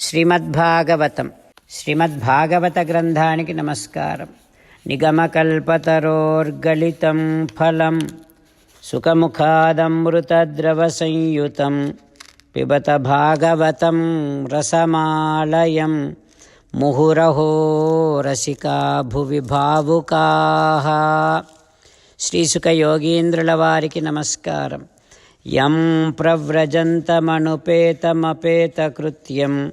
శ్రీమద్భాగవతం. శ్రీమద్భాగవత గ్రంథానికి నమస్కారం. నిగమకల్పతరోర్గలితం ఫలం. సుఖముఖాదమృతద్రవసంయుతం పిబత భాగవతం రసమాలయం. ముహురహో రసికా భువి భావుకా శ్రీసుఖ యోగీంద్రుల వారికి నమస్కారం. యం ప్రవ్రజంతమనుపేతమపేతకృత్యం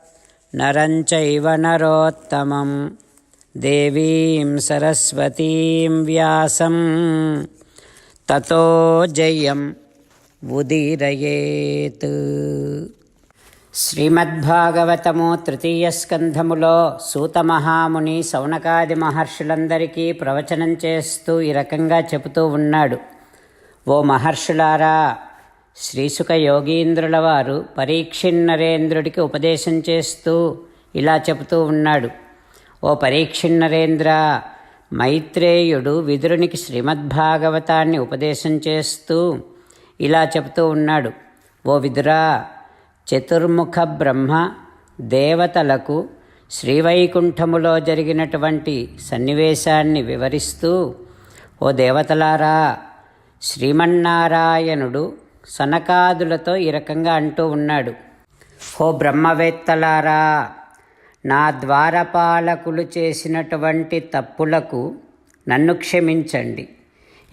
నరం నరోత్తమం. దేవీం సరస్వతీం వ్యాసం. తతో జయం ఉదీరయేత్. శ్రీమద్భాగవతము తృతీయ స్కంధములో సూతమహాముని సౌనకాది మహర్షులందరికీ ప్రవచనం చేస్తూ ఈ రకంగా చెబుతూ ఉన్నాడు. ఓ మహర్షులారా శ్రీసుక యోగీంద్రుల వారు పరీక్షిన్నరేంద్రుడికి ఉపదేశం చేస్తూ ఇలా చెబుతూ ఉన్నాడు. ఓ పరీక్షిన్నరేంద్ర మైత్రేయుడు విదురునికి శ్రీమద్భాగవతాన్ని ఉపదేశం చేస్తూ ఇలా చెబుతూ ఉన్నాడు. ఓ విదురా చతుర్ముఖ బ్రహ్మ దేవతలకు శ్రీవైకుంఠములో జరిగినటువంటి సన్నివేశాన్ని వివరిస్తూ ఓ దేవతలారా శ్రీమన్నారాయణుడు సనకాదులతో ఈ రకంగా అంటూ ఉన్నాడు. ఓ బ్రహ్మవేత్తలారా నా ద్వారపాలకులు చేసినటువంటి తప్పులకు నన్ను క్షమించండి.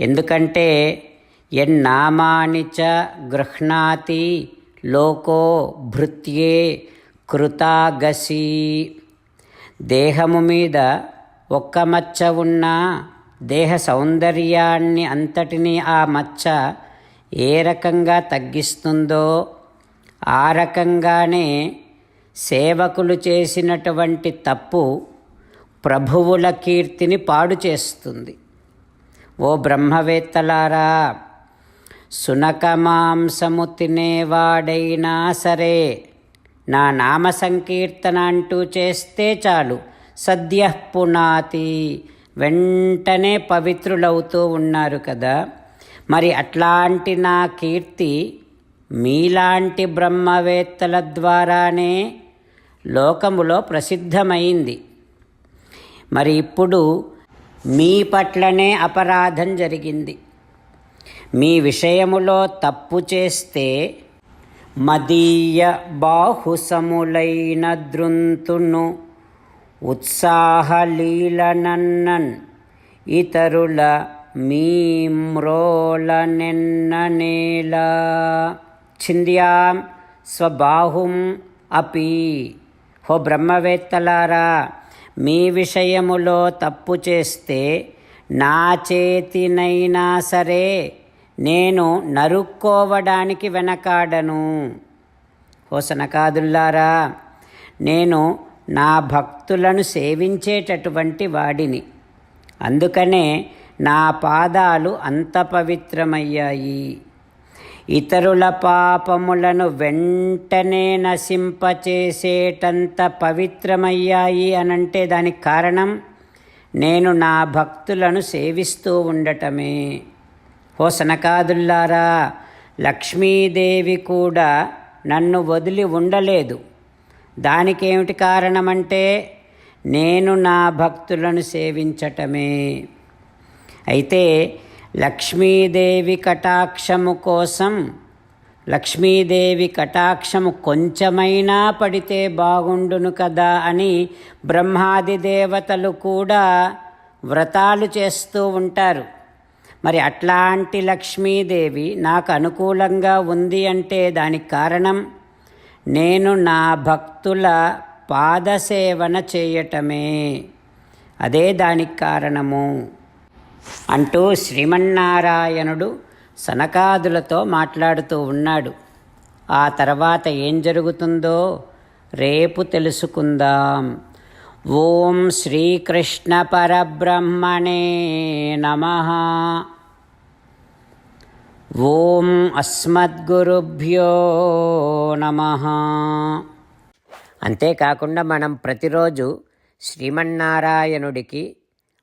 ఎందుకంటే ఎన్నామాని చ గృహ్ణాతి లోకో భృత్యే కృతాగసి. దేహము మీద ఒక్క మచ్చ ఉన్న దేహ సౌందర్యాన్ని అంతటినీ ఆ మచ్చ ఏ రకంగా తగ్గిస్తుందో ఆ రకంగానే సేవకులు చేసినటువంటి తప్పు ప్రభువుల కీర్తిని పాడు చేస్తుంది. ఓ బ్రహ్మవేత్తలారా సునక మాంసము తినేవాడైనా సరే నా నామ సంకీర్తన అంటూ చేస్తే చాలు. సద్య పునాతి. వెంటనే పవిత్రులవుతూ ఉన్నారు కదా. మరి అట్లాంటి నా కీర్తి మీలాంటి బ్రహ్మవేత్తల ద్వారానే లోకములో ప్రసిద్ధమైంది. మరి ఇప్పుడు మీ పట్లనే అపరాధం జరిగింది. మీ విషయములో తప్పు చేస్తే మదీయ బాహుసములైన దృంతును ఉత్సాహలీలనన్నన్ ఇతరుల మీమ్రోలనెన్ననేలా చింద్యాం స్వబాహుం అపి. హో బ్రహ్మవేత్తలారా మీ విషయములో తప్పు చేస్తే నా చేతినైనా సరే నేను నరుక్కోవడానికి వెనకాడను. ఓ సనకాదుల్లారా నేను నా భక్తులను సేవించేటటువంటి వాడిని. అందుకనే నా పాదాలు అంత పవిత్రమయ్యాయి. ఇతరుల పాపములను వెంటనే నశింపచేసేటంత పవిత్రమయ్యాయి అనంటే దానికి కారణం నేను నా భక్తులను సేవిస్తూ ఉండటమే. ఓ సనకాదుల్లారా లక్ష్మీదేవి కూడా నన్ను వదిలి ఉండలేదు. దానికేమిటి కారణమంటే నేను నా భక్తులను సేవించటమే. అయితే లక్ష్మీదేవి కటాక్షము కోసం లక్ష్మీదేవి కటాక్షము కొంచెమైనా పడితే బాగుండును కదా అని బ్రహ్మాది దేవతలు కూడా వ్రతాలు చేస్తూ ఉంటారు. మరి అట్లాంటి లక్ష్మీదేవి నాకు అనుకూలంగా ఉంది అంటే దానికి కారణం నేను నా భక్తుల పాదసేవన చేయటమే. అదే దానికి కారణము. అంటూ శ్రీమన్నారాయణుడు సనకాదులతో మాట్లాడుతూ ఉన్నాడు. ఆ తర్వాత ఏం జరుగుతుందో రేపు తెలుసుకుందాం. ఓం శ్రీకృష్ణ పరబ్రహ్మణే నమ. ఓం అస్మద్గురుభ్యో నమ. అంతేకాకుండా మనం ప్రతిరోజు శ్రీమన్నారాయణుడికి